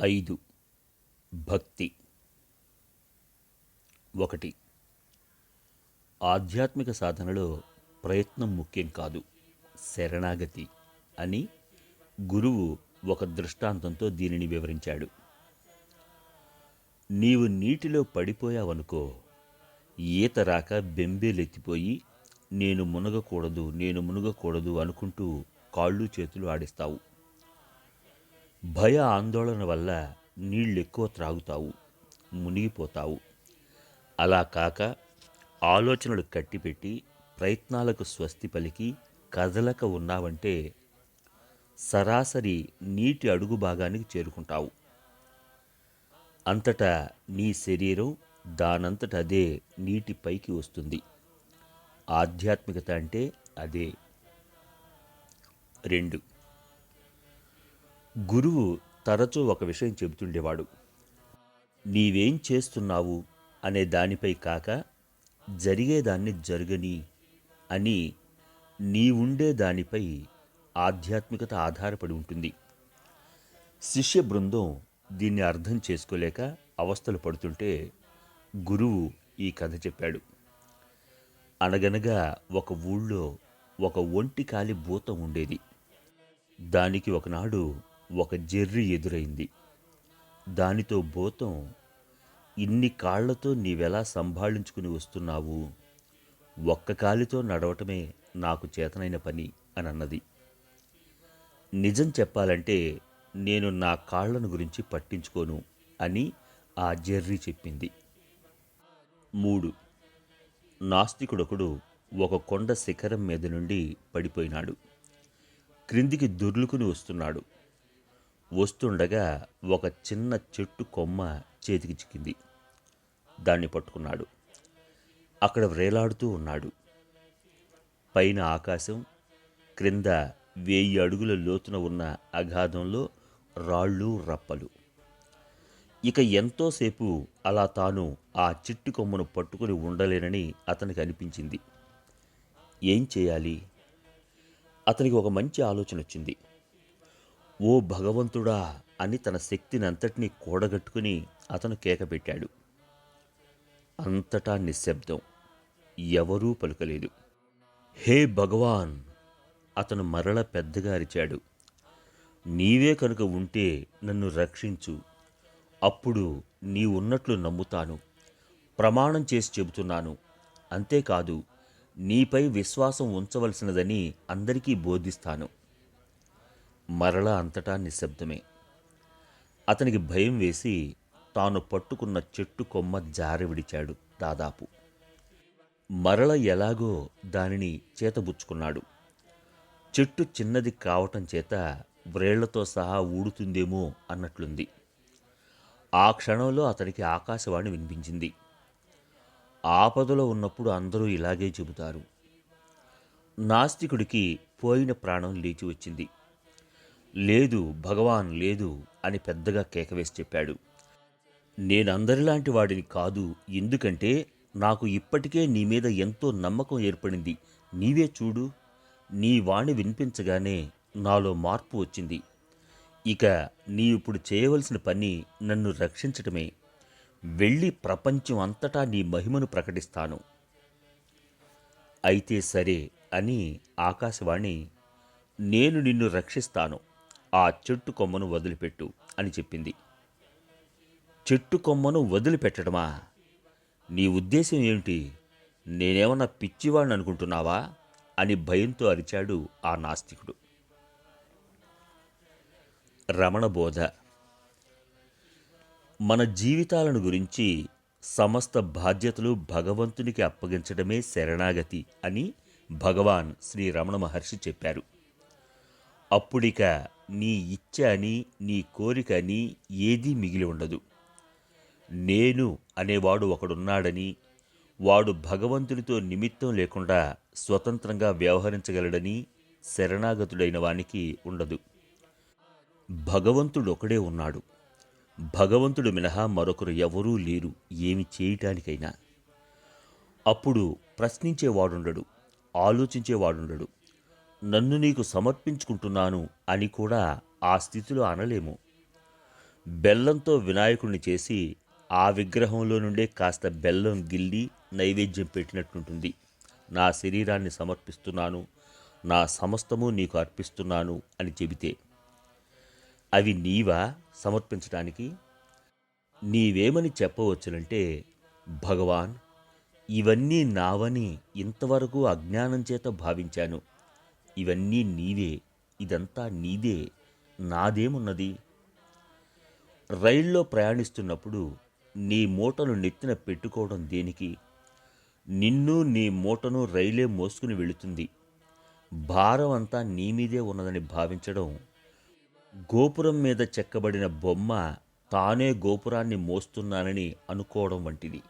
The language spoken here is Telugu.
ఐదు. భక్తి. ఒకటి. ఆధ్యాత్మిక సాధనలో ప్రయత్నం ముఖ్యం కాదు శరణాగతి అని గురువు ఒక దృష్టాంతంతో దీనిని వివరించాడు. నీవు నీటిలో పడిపోయావనుకో ఈత రాక బెంబేలెత్తిపోయి నేను మునగకూడదు నేను మునగకూడదు అనుకుంటూ కాళ్ళు చేతులు ఆడిస్తావు. భయ ఆందోళన వల్ల నీళ్ళు ఎక్కువ త్రాగుతావు మునిగిపోతావు. అలా కాక ఆలోచనలు కట్టిపెట్టి ప్రయత్నాలకు స్వస్తి పలికి కదలక ఉన్నావంటే సరాసరి నీటి అడుగు భాగానికి చేరుకుంటావు. అంతటా నీ శరీరం దానంతట అదే నీటి పైకి వస్తుంది. ఆధ్యాత్మికత అంటే అదే. రెండు గురువు తరచూ ఒక విషయం చెబుతుండేవాడు. నీవేం చేస్తున్నావు అనే దానిపై కాక జరిగేదాన్ని జరగని అని నీవుండే దానిపై ఆధ్యాత్మికత ఆధారపడి ఉంటుంది. శిష్య బృందం దీన్ని అర్థం చేసుకోలేక అవస్థలు పడుతుంటే గురువు ఈ కథ చెప్పాడు. అనగనగా ఒక ఊళ్ళో ఒక ఒంటి కాలి భూతం ఉండేది. దానికి ఒకనాడు ఒక జెర్రి ఎదురైంది. దానితో భూతం ఇన్ని కాళ్ళతో నీవెలా సంభాళించుకుని వస్తున్నావు? ఒక్క కాలితో నడవటమే నాకు చేతనైన పని అని అన్నది నిజం చెప్పాలంటే నేను నా కాళ్ళను గురించి పట్టించుకోను అని ఆ జెర్రీ చెప్పింది. మూడు. నాస్తికుడొకడు ఒక కొండ శిఖరం మీద నుండి పడిపోయినాడు. క్రిందికి దొర్లుకుని వస్తున్నాడు. వస్తుండగా ఒక చిన్న చెట్టు కొమ్మ చేతికి చిక్కింది. దాన్ని పట్టుకున్నాడు. అక్కడ వ్రేలాడుతూ ఉన్నాడు. పైన ఆకాశం క్రింద వెయ్యి అడుగుల లోతున ఉన్న అగాధంలో రాళ్ళు రప్పలు. ఇక ఎంతోసేపు అలా తాను ఆ చిట్టు కొమ్మను పట్టుకుని ఉండలేనని అతనికి అనిపించింది. ఏం చేయాలి? అతనికి ఒక మంచి ఆలోచన వచ్చింది ఓ భగవంతుడా అని తన శక్తిని అంతటినీ కూడగట్టుకుని అతను కేకపెట్టాడు. అంతటా నిశ్శబ్దం ఎవరూ పలుకలేదు. హే భగవాన్! అతను మరల పెద్దగా అరిచాడు. నీవే కనుక ఉంటే నన్ను రక్షించు. అప్పుడు నీ ఉన్నట్లు నమ్ముతాను. ప్రమాణం చేసి చెబుతున్నాను. అంతేకాదు నీపై విశ్వాసం ఉంచవలసినదని అందరికీ బోధిస్తాను. మరల అంతటా నిశ్శబ్దమే. అతనికి భయం వేసి తాను పట్టుకున్న చెట్టు కొమ్మ జారి విడిచాడు దాదాపు. మరల ఎలాగో దానిని చేతబుచ్చుకున్నాడు. చెట్టు చిన్నది కావటం చేత వ్రేళ్ళతో సహా ఊడుతుందేమో అన్నట్లుంది. ఆ క్షణంలో అతనికి ఆకాశవాణి వినిపించింది. ఆపదలో ఉన్నప్పుడు అందరూ ఇలాగే చెబుతారు. నాస్తికుడికి పోయిన ప్రాణం లేచి వచ్చింది లేదు భగవాన్ లేదు అని పెద్దగా కేకవేసి చెప్పాడు. నేనందరిలాంటి వాడిని కాదు ఎందుకంటే నాకు ఇప్పటికే నీ మీద ఎంతో నమ్మకం ఏర్పడింది. నీవే చూడు. నీ వాణి వినిపించగానే నాలో మార్పు వచ్చింది. ఇక నీ ఇప్పుడు చేయవలసిన పని నన్ను రక్షించటమే. వెళ్ళి ప్రపంచం అంతటా నీ మహిమను ప్రకటిస్తాను. అయితే సరే అని ఆకాశవాణి నేను నిన్ను రక్షిస్తాను. ఆ చెట్టు కొమ్మను వదిలిపెట్టు అని చెప్పింది. చెట్టు కొమ్మను వదిలిపెట్టడమా? నీ ఉద్దేశం ఏమిటి? నేనేమన్నా పిచ్చివాడిని అనుకుంటున్నావా? అని భయంతో అరిచాడు ఆ నాస్తికుడు. రమణబోధ మన జీవితాలను గురించి సమస్త బాధ్యతలు భగవంతునికి అప్పగించడమే శరణాగతి అని భగవాన్ శ్రీ రమణ మహర్షి చెప్పారు. అప్పుడిక నీ ఇచ్చ అని నీ కోరిక అని ఏదీ మిగిలి ఉండదు. నేను అనేవాడు ఒకడున్నాడని వాడు భగవంతునితో నిమిత్తం లేకుండా స్వతంత్రంగా వ్యవహరించగలడని శరణాగతుడైన వానికి ఉండదు. భగవంతుడు ఒకడే ఉన్నాడు. భగవంతుడు మినహా మరొకరు ఎవరూ లేరు ఏమి చేయటానికైనా. అప్పుడు ప్రశ్నించేవాడుండడు ఆలోచించేవాడుండడు. నన్ను నీకు సమర్పించుకుంటున్నాను అని కూడా ఆ స్థితిలో అనలేము. బెల్లంతో వినాయకుడిని చేసి ఆ విగ్రహంలో నుండే కాస్త బెల్లం గిల్లి నైవేద్యం పెట్టినట్టుంటుంది. నా శరీరాన్ని సమర్పిస్తున్నాను నా సమస్తము నీకు అర్పిస్తున్నాను అని చెబితే అవి నీవా సమర్పించడానికి నీవేమని చెప్పవచ్చునంటే భగవాన్ ఇవన్నీ నావని ఇంతవరకు అజ్ఞానం చేత భావించాను. ఇవన్నీ నీవే ఇదంతా నీదే నాదేమున్నది? రైల్లో ప్రయాణిస్తున్నప్పుడు నీ మూటను నెత్తిన పెట్టుకోవడం దేనికి? నిన్ను నీ మూటను రైలే మోసుకుని వెళుతుంది. భారం అంతా నీ మీదే ఉన్నదని భావించడం గోపురం మీద చెక్కబడిన బొమ్మ తానే గోపురాన్ని మోస్తున్నానని అనుకోవడం వంటిది.